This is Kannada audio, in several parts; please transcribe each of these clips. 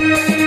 ನಿನಗೆ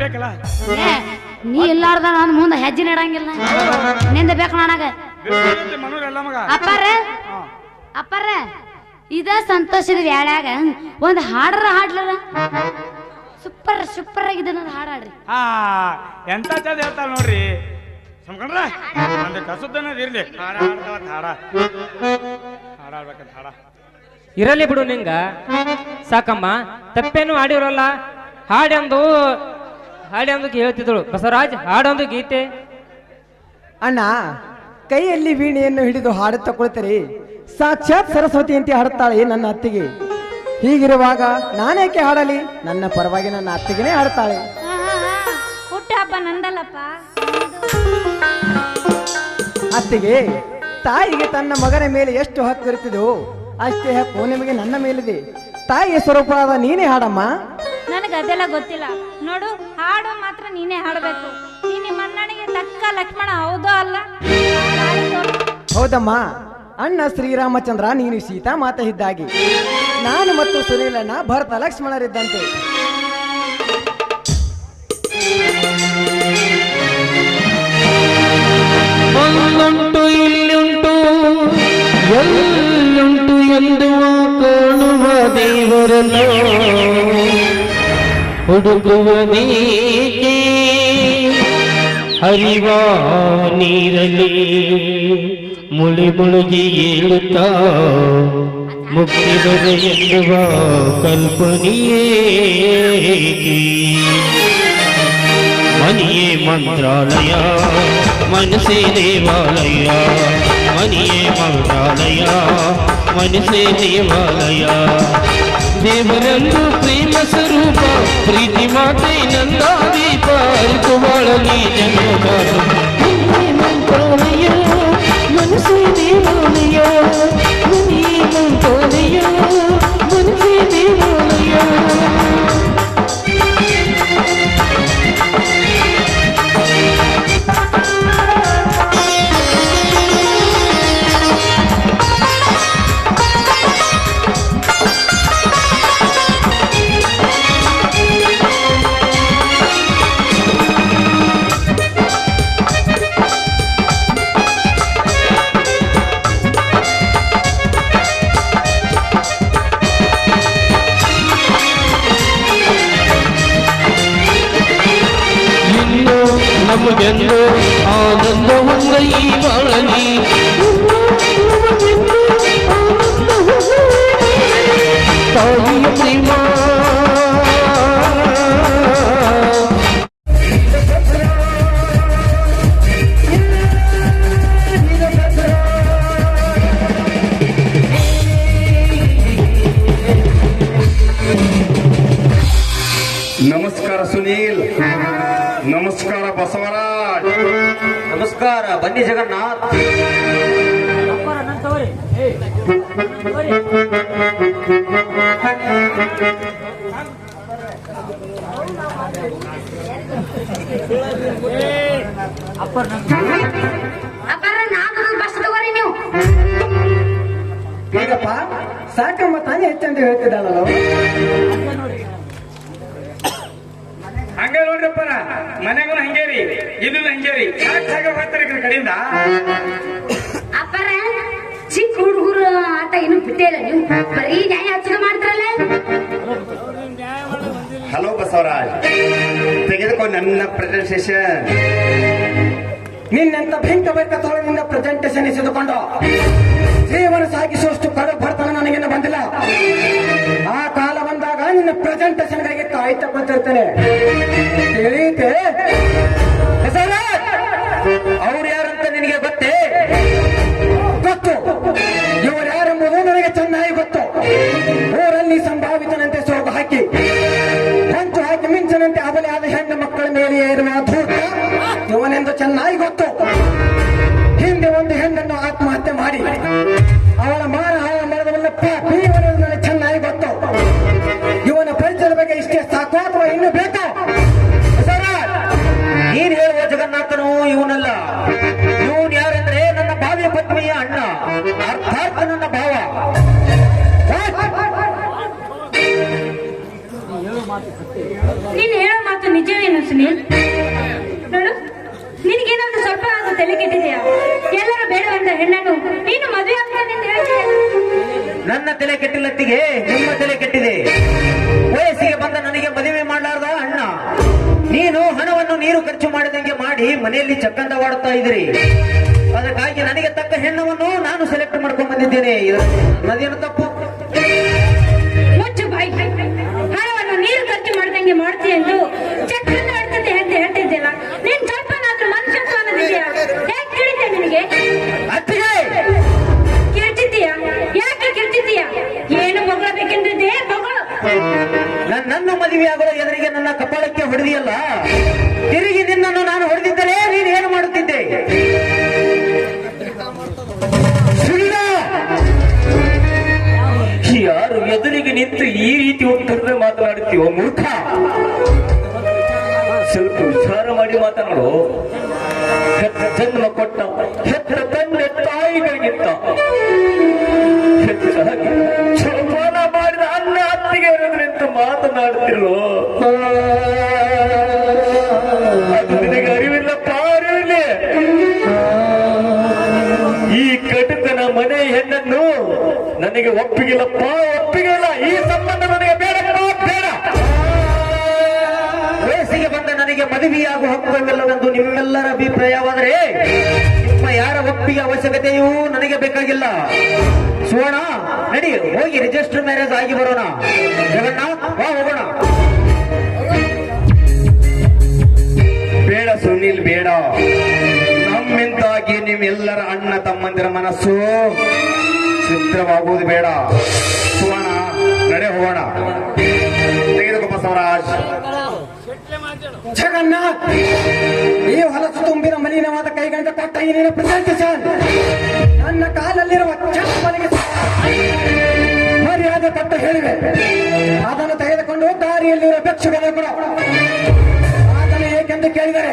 ಬೇಕಲ್ಲ ಏ ನೀ ಇಲ್ಲಾರ್ದ ನಾನು ಮುಂದೆ ಹೆಜ್ಜೆ ನೆಡಂಗಿಲ್ಲ ನಿಂದ ಬೇಕು ನನಗ. ಮಗ ಅಪ್ಪಾರ ಹಾ. ಅಪ್ಪಾರ ಇದ ಸಂತೋಷದ ವ್ಯಾಳ್ಯಾಗ ಒಂದ್ ಹಾಡ್ರ ಹಾಡ್ಲರ? ಸೂಪರ್ ಸೂಪರ್ ಆಗಿದೆ ನನ್ನ ಹಾಡ್ ಹಾಡ್ರಿ. ಹಾ ಎಂತ ಚಂದ ಹೇಳ್ತಾಳ ನೋಡ್ರಿ. ಸುಮ್ಕೊಂಡ್ರ ಒಂದು ಕಸುದ್ದನ ಇರ್ಲಿ. ಹಾಡ ಹಾಡ್ತಾವತ್ ಹಾಡ. ಹಾಡ ಹಾಡ. ಇರಲಿ ಬಿಡು ನಿಂಗ. ಸಾಕಮ್ಮ ತಪ್ಪೇನು ಹಾಡಿರಲ್ಲ ಹಾಡೆಂದು ಹಾಡೆಂದು ಹೇಳ್ತಿದ್ರು ಬಸವರಾಜ್ ಹಾಡೊಂದು ಗೀತೆ. ಅಣ್ಣ ಕೈಯಲ್ಲಿ ವೀಣೆಯನ್ನು ಹಿಡಿದು ಹಾಡು ತಗೊಳ್ತೀರಿ ಸಾಕ್ಷಾತ್ ಸರಸ್ವತಿ ಅಂತ ಹಾಡುತ್ತಾಳೆ ನನ್ನ ಅತ್ತಿಗೆ. ಹೀಗಿರುವಾಗ ನಾನೇಕೆ ಹಾಡಲಿ? ನನ್ನ ಪರವಾಗಿ ನನ್ನ ಅತ್ತಿಗೆನೇ ಹಾಡ್ತಾಳೆ ನಂದಲ್ಲಪ್ಪ. ಅತ್ತಿಗೆ ತಾಯಿಗೆ ತನ್ನ ಮಗನ ಮೇಲೆ ಎಷ್ಟು ಹಕ್ಕು ಇರುತ್ತಿದೆಯೋ ಅಷ್ಟೇ ಹಕ್ಕು ನಿಮಗೆ ನನ್ನ ಮೇಲಿದೆ. ತಾಯಿಯ ಸ್ವರೂಪವಾದ ನೀನೇ ಹಾಡಮ್ಮ. ನನಗೆ ಅದೆಲ್ಲ ಗೊತ್ತಿಲ್ಲ. ನೋಡು ಹಾಡು ಮಾತ್ರ ನೀನೇ ಹಾಡಬೇಕು. ನೀ ನಿಮ್ಮ ಅಣ್ಣನಿಗೆ ತಕ್ಕ ಲಕ್ಷ್ಮಣ ಹೌದೋ ಅಲ್ಲ. ಹೌದಮ್ಮ. ಅಣ್ಣ ಶ್ರೀರಾಮಚಂದ್ರ ನೀನು ಸೀತಾ ಮಾತ ಇದ್ದಾಗಿ. ನಾನು ಮತ್ತು ಸುನೀಲಣ್ಣ ಭರತ ಲಕ್ಷ್ಮಣರಿದ್ದಂತೆ. ಎಲ್ಲ ಇಲ್ಲುಂಟು ಎಂದುವ ಕಾಣುವ ದೇವರನ್ನು ಹುಡುಕುವ ನೀಕೆ ಹರಿವ ನೀರಲಿ ಮುಳಿ ಮುಳುಗಿ ಏಳುತ್ತಾ ಮುಕ್ತಿದರೆ ಎನ್ನುವ ಕಲ್ಪನೆಯೇ ಮನಿಯೇ ಮಂತ್ರಾಲಯ ಮನಸೇ ದೇವಾಲಯ ಮನಿಯೇ ಮಂತ್ರಾಲಯ ಮನಸೇ ದೇವಾಲಯ ದೇವರನ್ನು ಪ್ರೇಮ ಸ್ವರೂಪ ಪ್ರೀತಿ ಮಾತೆ ನಂದಾದೀಪ ಅರಿತುವಾಳಲಿ ಜನ್ಮ ಮನಿಯೇ ಮಂತ್ರಾಲಯ ಮನಸೇ ದೇವಾಲಯ ಮನಿಯೇ ಮಂತ್ರಾಲಯ ಮನಸೇ ದೇವಾಲಯ ಅಪ್ಪಾರ ನಾಲ್ಕು ಬಸ್ ತಗೋರಿ ನೀವು. ಈಗಪ್ಪ ಸಾಕಮ್ಮ ತಾನೇ ಹೆಚ್ಚಂತ ಹೇಳ್ತಿದ್ದಾಳಲ್ಲ ಹಂಗ ನೋಡ್ರಪ್ಪ ಮನ್ಯಾಗ ಹಂಗೇರಿ ಇದು ಹಂಗೇರಿ ಯಾಕೆ ಹಾಗೆ ಹೋಗ್ತಾರೆ ಕಡೆಯಿಂದ? ಅಪ್ಪಾರ ಚಿಕ್ಕ ಹುಡುಗರು ಆಟ ಇನ್ನು ಬಿಟ್ಟೇ ಇಲ್ಲ. ನೀವು ಬರೀ ನ್ಯಾಯ ಹಚ್ಚಲು ಮಾಡ್ತಾರಲ್ಲ? ಹಲೋ ಬಸವರಾಜ್. ತೆಗೆದುಕೋ ನನ್ನ ಪ್ರೆಸೆಂಟೇಶನ್ ನಿನ್ನಂತ ಭಯಂಕ ಬೈಕತ್ತೋಳ ನಿನ್ನ ಪ್ರೆಸೆಂಟೇಷನ್ ಎಸೆದುಕೊಂಡು ಜೀವನ ಸಾಗಿಸುವಷ್ಟು ಕಡ ಬರ್ತಾನೆ ನನಗೇನು ಬಂದಿಲ್ಲ. ಆ ಕಾಲ ಬಂದಾಗ ನಿನ್ನ ಪ್ರೆಸೆಂಟೇಶನ್ಗಳಿಗೆ ಕಾಯ್ತಾ ಬಂದಿರ್ತೇನೆ ತಿಳಿಯುತ್ತೆ ಅವಳ ಮಾನ ಹಾಳ ಮಾಡಿದವಲ್ಲ ನನಗೆ ಚೆನ್ನಾಗಿ ಗೊತ್ತು. ಇವನ ಪರಿಚಯದ ಬಗ್ಗೆ ಇಷ್ಟೇ ಸಾಕು, ಅಥವಾ ಇನ್ನು ಬೇಕಾ? ನೀನ್ ಹೇಳುವ ಜಗನ್ನಾಥನು ಇವನಲ್ಲ. ಇವನ್ ಯಾರಂದ್ರೆ ನನ್ನ ಭಾವ್ಯ ಪತ್ನಿಯ ಅಣ್ಣ, ಅರ್ಥಾತ್ ನನ್ನ ಭಾವ. ನೀನ್ ಹೇಳೋ ಮಾತು ನಿಜವೇನು ಸುನೀಲ್? ನೋಡು, ನಿನಗೇನಾದ್ರೂ ಸ್ವಲ್ಪ ಆದ್ರೂ ತಲೆ ನೀನು ಮದುವೆ ನನ್ನ ತಲೆ ಕೆಟ್ಟಿಲ್ಲತ್ತಿಗೆ ನಿಮ್ಮ ತಲೆ ಕೆಟ್ಟಿದೆ. ವಯಸ್ಸಿಗೆ ಬಂದ ನನಗೆ ಮದುವೆ ಮಾಡಲಾರ್ದ ಅಣ್ಣ. ನೀನು ಹಣವನ್ನು ನೀರು ಖರ್ಚು ಮಾಡಿದಂಗೆ ಮಾಡಿ ಮನೆಯಲ್ಲಿ ಚಕ್ಕಂದವಾಡುತ್ತಾ ಇದ್ರಿ ಅದಕ್ಕಾಗಿ ನನಗೆ ತಕ್ಕ ಹೆಣ್ಣವನ್ನು ನಾನು ಸೆಲೆಕ್ಟ್ ಮಾಡ್ಕೊಂಡ್ ಬಂದಿದ್ದೇನೆ. ನನ್ನದೇನು ತಪ್ಪು. ಮುಚ್ಚು ಬಾಯಿ. ಹಣವನ್ನು ನೀರು ಖರ್ಚು ಮಾಡಿದಂಗೆ ಮಾಡ್ತೀಯ ಎಂದು ನನ್ನನ್ನು ಆಗಲು ಎದುರಿಗೆ ನನ್ನ ಕಪಾಳಕ್ಕೆ ಹೊಡೆದಿಯಲ್ಲ? ತಿರುಗಿ ನಿನ್ನನ್ನು ನಾನು ಹೊಡೆದಿದ್ದರೆ ನೀನು ಏನು ಮಾಡುತ್ತಿದ್ದೆ! ಯಾರು ಎದುರಿಗೆ ನಿಂತು ಈ ರೀತಿ ಉತ್ತರವೇ ಮಾತನಾಡುತ್ತೀವೋ ಮೂರ್ಖ? ಸ್ವಲ್ಪ ವಿಚಾರ ಮಾಡಿ ಮಾತನಾಡು. ಹೆತ್ತ ಜನ್ಮ ಕೊಟ್ಟ ಹೆತ್ತ ತಂದೆ ತಾಯಿಗಳಿಗಿಂತ ಹೆಚ್ಚಾಗಿ ಜೋಪಾನ ಮಾಡಿದ ಅನ್ನ ಅತ್ತಿಗೆ ಇರೋದ್ರಿಂದ ಮಾತನಾಡ್ತಿರೋ? ಅದು ನಿನಗೆ ಅರಿವಿಲ್ಲ ಅರಿವಿಲ್ಲ ಈ ಕಟುಕನ ಮನೆ ಹೆಣ್ಣನ್ನು ನನಗೆ ಒಪ್ಪಿಗಿಲ್ಲಪ್ಪ ಒಪ್ಪಿಗಿಲ್ಲ. ಈ ಸಂಬಂಧ ನನಗೆ ಬೇಡಪ್ಪ ಬೇಡ. ವಯಸ್ಸಿಗೆ ಬಂದ ನನಗೆ ಮದುವೆಯಾಗುವ ಹಕ್ಕುವಿಲ್ಲವೆಂದು ನಿಮ್ಮೆಲ್ಲರ ಅಭಿಪ್ರಾಯವಾದರೆ ನಿಮ್ಮ ಯಾರ ಒಪ್ಪಿಗೆ ಅವಶ್ಯಕತೆಯೂ ನನಗೆ ಬೇಕಾಗಿಲ್ಲ. ಸುವರ್ಣ, ನಡಿ, ಹೋಗಿ ರಿಜಿಸ್ಟರ್ ಮ್ಯಾರೇಜ್ ಆಗಿ ಬರೋಣ. ಹೋಗೋಣ ಬೇಡ ಸುನಿಲ್, ಬೇಡ. ನಮ್ಮಿಂದಾಗಿ ನಿಮ್ಮೆಲ್ಲರ ಅಣ್ಣ, ತಮ್ಮಂದಿರ ಮನಸ್ಸು ಚಿತ್ರವಾಗುವುದು ಬೇಡ. ಸುವರ್ಣ, ನಡೆ ಹೋಗೋಣ. ತೆಗೆದುಕೊಪ್ಪ ಸ್ವರಾಜ್ ಜಗನ್ನಾಥ್, ಈ ಹೊಲಸು ತುಂಬಿನ ಮಲಿನವಾದ ಕೈಗಂಟ ಕೊಟ್ಟ ನಿನ್ನ ಪ್ರೆಸೆಂಟೇಷನ್ ನನ್ನ ಕಾಲಲ್ಲಿರುವ ಚಪ್ಪಲಿಗೆ ಮರ್ಯಾದೆ ಹೇಳಿದೆ ಹೇಳಿವೆ. ಅದನ್ನು ತೆಗೆದುಕೊಂಡು ದಾರಿಯಲ್ಲಿರುವ ಭಿಕ್ಷುಗಳು ಕೂಡ ಅದನ್ನು ಏಕೆಂದು ಕೇಳಿದರೆ,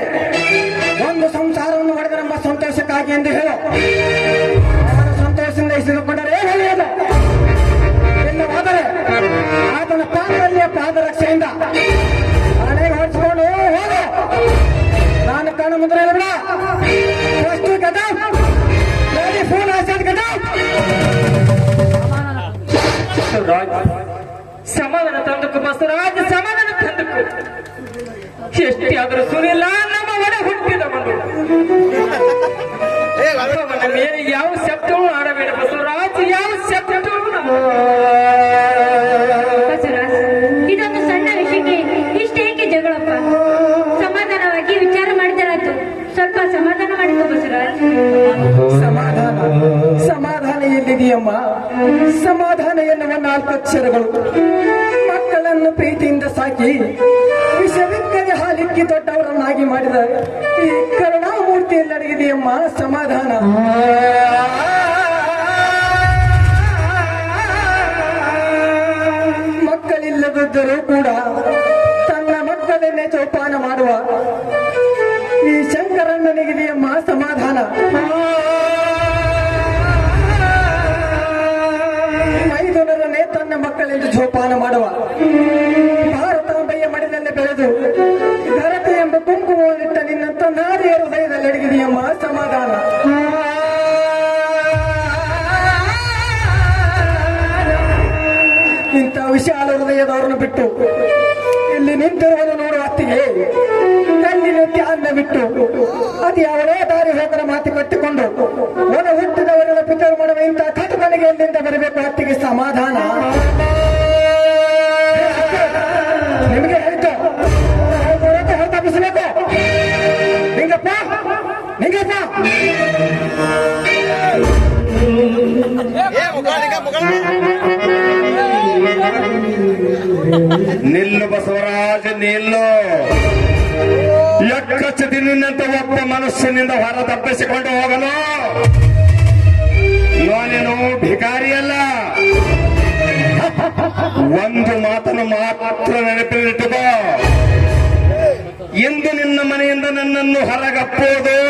ಒಂದು ಸಂಸಾರವನ್ನು ಹೊಡೆದರೆಂಬ ಸಂತೋಷಕ್ಕಾಗಿ ಎಂದು ಹೇಳು. ಅವನ ಸಂತೋಷದಿಂದ ಇಸಿದುಕೊಂಡರೆ ಒಳ್ಳೆಯದು? ತಂದಕ್ಕೂ ಬಸವರಾಜ ಸಮಾಧಾನ ತಂದು ಎಷ್ಟೇ ಆದರೂ ಸುನಿಲ್ಲ ನಮ್ಮ ಒಡೆ ಹುಟ್ಟಿದ ಅವನ ಮೇಲೆ ಯಾವ ಶಬ್ದವೂ ಆಡಬೇಡ ಬಸವರಾಜ ಯಾವ ಶಬ್ದವೂ ನಮ್ಮ ಇದೊಂದು ಸಣ್ಣ ವಿಷಯಕ್ಕೆ ಇಷ್ಟೇಕೆ ಜಗಳಪ್ಪ? ಸಮಾಧಾನವಾಗಿ ವಿಚಾರ ಮಾಡಿದರಾಯ್ತು. ಸ್ವಲ್ಪ ಸಮಾಧಾನ ಮಾಡಿಕೋ ಬಸವರಾಜ್. ಸಮಾಧಾನ ಸಮಾಧಾನ ಎಲ್ಲಿದೆಯಮ್ಮ? ಸಮಾಧಾನ ಎನ್ನುವ ನಾಲ್ಕು ಅಕ್ಷರಗಳು ಮಕ್ಕಳನ್ನು ಪ್ರೀತಿಯಿಂದ ಸಾಕಿ ವಿಷವಿಕ್ಕದೆ ಹಾಲಿಕ್ಕಿ ದೊಡ್ಡವರನ್ನಾಗಿ ಮಾಡಿದ ಈ ಕರುಣಾಮೂರ್ತಿಯಲ್ಲಿ ಅಡಗಿದೆಯಮ್ಮ ಸಮಾಧಾನ. ಮಕ್ಕಳಿಲ್ಲದಿದ್ದರೂ ಕೂಡ ತನ್ನ ಮಕ್ಕಳನ್ನೇ ಜೋಪಾನ ಮಾಡುವ ಈ ಶಂಕರಣ್ಣನಿಗಿದೆಯಮ್ಮ ಸಮಾಧಾನ. ಜೋಪಾನ ಮಾಡುವ. ಭಾರತಾಂಬೆಯ ಮಡಿಲಲ್ಲಿ ಬೆಳೆದು ಘರತೆ ಎಂಬ ಕುಂಕುಮವನ್ನಿಟ್ಟ ನಿನ್ನಂತ ನಾರಿಯ ಹೃದಯದಲ್ಲಿ ಅಡಗಿದೆಯಮ್ಮ ಸಮಾಧಾನ. ಇಂಥ ವಿಶಾಲ ಹೃದಯದವರನ್ನು ಬಿಟ್ಟು, ಇಲ್ಲಿ ನಿಂತಿರುವುದು ನೋಡುವ ಅತ್ತಿಗೆ. ಕಣ್ಣಿನ ಅನ್ನ ಬಿಟ್ಟು, ಅದು ಯಾವುದೇ ದಾರಿ ಹೋದರ ಮಾತು ಕಟ್ಟಿಕೊಂಡು ಒಳ ಹುಟ್ಟಿದವರೆಲ್ಲ ಪಿತರು ಮಾಡುವ ಇಂಥ ಕಟುಕನಿಗೆ ಎಲ್ಲಿಂದ ಬರಬೇಕು ಅತ್ತಿಗೆ ಸಮಾಧಾನ? ನಿಲ್ಲು ಬಸವರಾಜ ನಿಲ್ಲು. ಎಕ್ಕಚ್ಚದಿನಿಂದ ಒಬ್ಬ ಮನಸ್ಸಿನಿಂದ ಹೊರ ತಪ್ಪಿಸಿಕೊಂಡು ಹೋಗಲು. ನಾನೇನು ಭಿಕಾರಿಯಲ್ಲ. ಒಂದು ಮಾತನ್ನು ಮಾತ್ರ ನೆನಪಿನಲ್ಲಿಟ್ಟುಕೋ. ಇಂದು ನಿನ್ನ ಮನೆಯಿಂದ ನನ್ನನ್ನು ಹೊರಗಪ್ಪುವುದು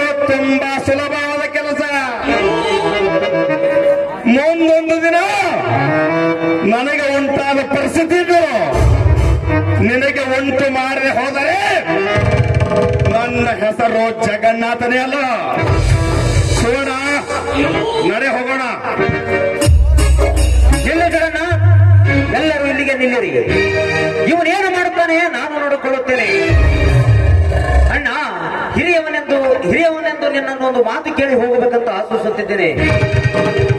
ಸುಲಭವಾದ ಕೆಲಸ. ಮುಂದೊಂದು ದಿನ ನನಗೆ ಉಂಟಾದ ಪರಿಸ್ಥಿತಿ ನಿನಗೆ ಉಂಟು ಮಾಡದೆ ಹೋದರೆ ನನ್ನ ಹೆಸರು ಜಗನ್ನಾಥನೇ ಅಲ್ಲ. ಸೋಣ ನಡೆ ಹೋಗೋಣ. ನಿಲ್ಲ ಜಗನ್ನ ಎಲ್ಲರೂ ಇಲ್ಲಿಗೆ ನಿಲ್ಲರಿಗೆ ಇವನೇನು ಮಾಡುತ್ತಾನೆ? ನಾನು ನೋಡಿಕೊಳ್ಳುತ್ತೇನೆ. ನಿನ್ನನ್ನು ಒಂದು ಮಾತು ಕೇಳಿ ಹೋಗಬೇಕಂತ ಆಶಿಸುತ್ತಿದ್ದೇನೆ.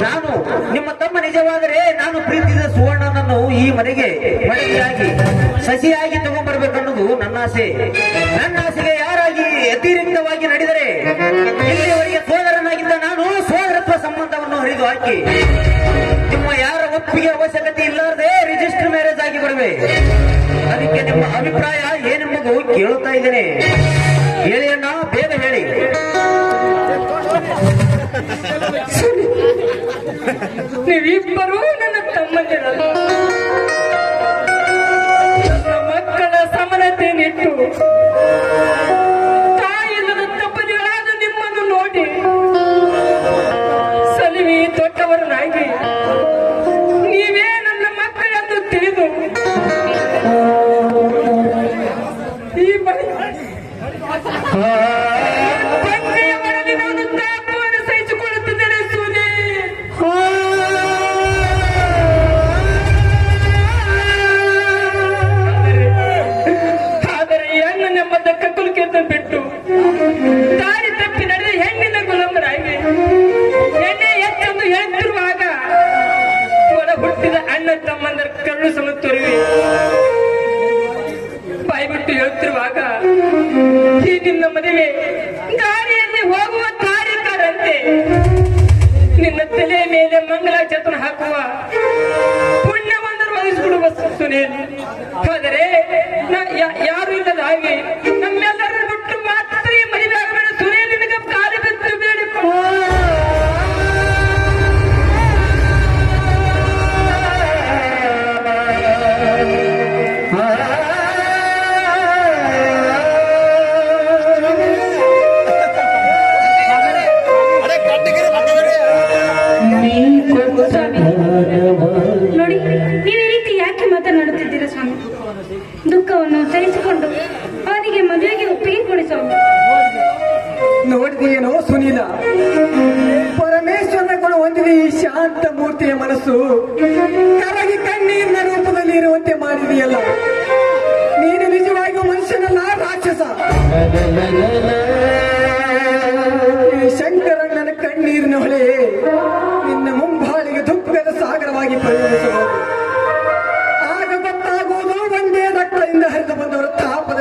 ನಾನು ನಿಮ್ಮ ತಮ್ಮ ನಿಜವಾದರೆ ನಾನು ಪ್ರೀತಿಸಿದ ಸುವರ್ಣನನ್ನು ಈ ಮನೆಗೆ ಮನೆಯಾಗಿ ಸಸಿಯಾಗಿ ತಗೊಂಡ್ಬರ್ಬೇಕನ್ನೋದು ನನ್ನ ಆಸೆ. ನನ್ನ ಆಸೆಗೆ ಯಾರಾಗಿ ಅತಿರಿಕ್ತವಾಗಿ ನಡೆದರೆ, ಇಲ್ಲಿಯವರೆಗೆ ಸೋದರನಾಗಿದ್ದ ನಾನು ಸೋದರತ್ವ ಸಂಬಂಧವನ್ನು ಹರಿದು ಹಾಕಿ, ನಿಮ್ಮ ಯಾರ ಒಪ್ಪಿಗೆ ಅವಶ್ಯಕತೆ ಇಲ್ಲದೆ ರಿಜಿಸ್ಟರ್ ಮ್ಯಾರೇಜ್ ಆಗಿ ಬರುವೆ. ಅದಕ್ಕೆ ನಿಮ್ಮ ಅಭಿಪ್ರಾಯ ಏನೆಂಬುದು ಕೇಳುತ್ತಾ ಇದ್ದೇನೆ. ಹೇಳಿ ಅಣ್ಣ ಬೇಗ ಹೇಳಿ. ನೀವಿಬ್ಬರೂ ನನ್ನ ತಮ್ಮಂದಿರಲ್ಲ. ನನ್ನ ಮಕ್ಕಳ ಸಮನತೆ ನಿಟ್ಟು ತಾಯಿಲ್ಲದ ತಪ್ಪದಿಗಳಾದ ನಿಮ್ಮನ್ನು ನೋಡಿ ಸಲಿವಿ ದೊಡ್ಡವರನ್ನಾಗಿ ನೀವೇ ನನ್ನ ಮಕ್ಕಳೆಂದು ತಿಳಿದು ಈ ತಂದೆಯ ತಲೆ ಮೇಲೆ ಮಂಗಲಾಚತನ ಹಾಕುವ ಪುಣ್ಯವಂದರು ಮನಸ್ಸುಗಳು ಸುನೀಲ್ ಆದರೆ ಯಾರು ಇಲ್ಲದ ಹಾಗೆ ನಮ್ಮೆಲ್ಲರನ್ನು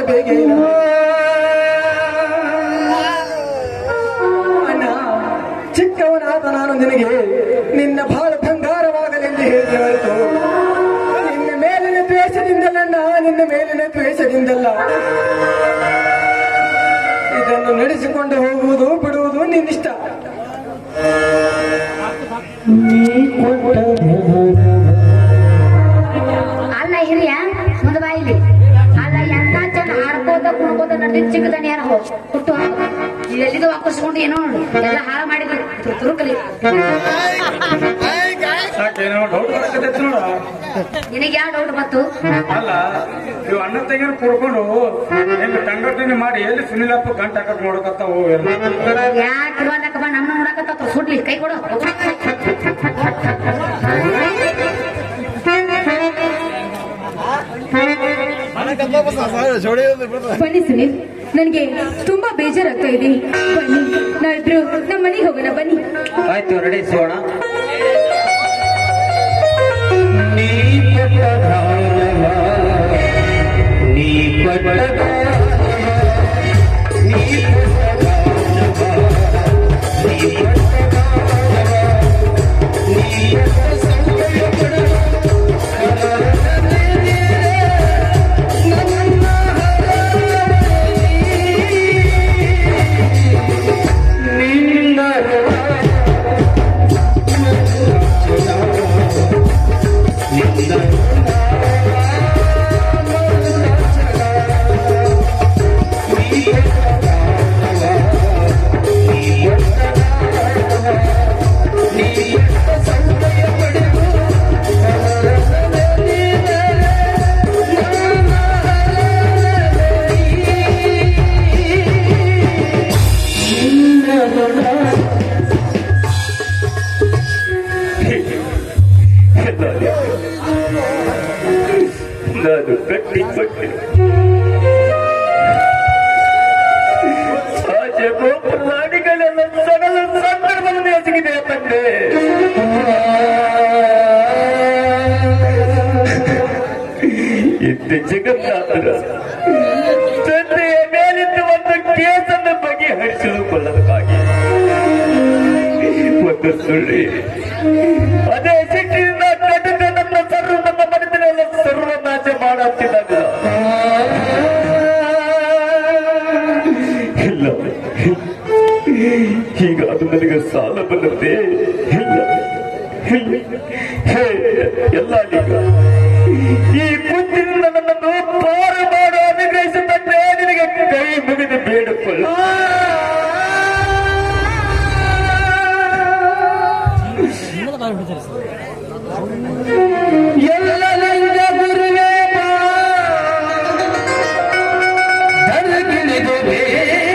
ಬೇಗೆ ಅಣ್ಣ ಚಿಕ್ಕವನಾದ ನಾನು ನಿನಗೆ ನಿನ್ನ ಬಾಳ ಬಂಗಾರವಾಗಲೆಂದು ಹೇಳಿ ಹೊರತು ನಿನ್ನ ಮೇಲಿನ ದ್ವೇಷದಿಂದಲಣ್ಣ ನಿನ್ನ ಮೇಲಿನ ದ್ವೇಷದಿಂದಲ್ಲ. ಇದನ್ನು ನಡೆಸಿಕೊಂಡು ಹೋಗುವುದು ಬಿಡುವುದು ನಿನ್ನಿಷ್ಟ ಕುಣ್ಕೋತ ನಡೆದಿದ್ ಚಿಕ್ಕದಣ್ಣ ಯಾರ ಹುಟ್ಟು ಎಲ್ಲಿದು ಆಕರ್ಸ್ಕೊಂಡು ಏನೋ ನೋಡು. ಎಲ್ಲ ಹಾಳು ಮಾಡಿದ್ರು. ತುರುಕಲಿ. ನಿನಗೆ ಯಾವ ಡೌಟ್ ಬಂತು? ಅಲ್ಲ ಇವ್ ಅಣ್ಣ ತೆಗೆದು ಕೂಡ್ಕೊಂಡು ನಿಮ್ಗೆ ತಂಗಟ್ಟಿನ ಮಾಡಿ ಎಲ್ಲಿ ಸುನಿಲಪ್ಪ ಗಂಟ ಹಾಕಕ್ ನೋಡಕತ್ತಾವು ಯಾಕೆ ನಮ್ಮ ನೋಡಕತ್ತ ಸುಡ್ಲಿ ಕೈ ಕೊಡು. ಬನ್ನಿ ಸುನೀಲ್ ನನಗೆ ತುಂಬಾ ಬೇಜಾರಾಗ್ತಾ ಇದೆ ಬನ್ನಿ ನಾವಿಬ್ರು ನಮ್ಮ ಮನೆಗೆ ಹೋಗೋಣ ಬನ್ನಿ. ಆಯ್ತು ನಡೆಸೋಣ ನಾನು ಕಟ್ಟಿಕೊಂಡೆ ಆಚೆ ಗೋಪುರಾಣಿಗಳೆಲ್ಲ ಸಕಲ ಸಂದರ್ಭವನ್ನು ಎಸಗಿದೆ ತಂದೆ ಇಂದು ಜಗನ್ನಾಥರ ತಂದೆಯ ಮೇಲಿದ್ದ ಒಂದು ಕೇಸನ್ನು ಬಗೆಹರಿಸಿಕೊಳ್ಳದಕ್ಕಾಗಿ ಒಂದು ಸುಳ್ಳಿ ಇಲ್ಲ. ಈಗ ಅದು ನನಗೆ ಸಾಲ ಇಲ್ಲ. ಹೇ, ಎಲ್ಲ ಈಗ. ಈ দেবে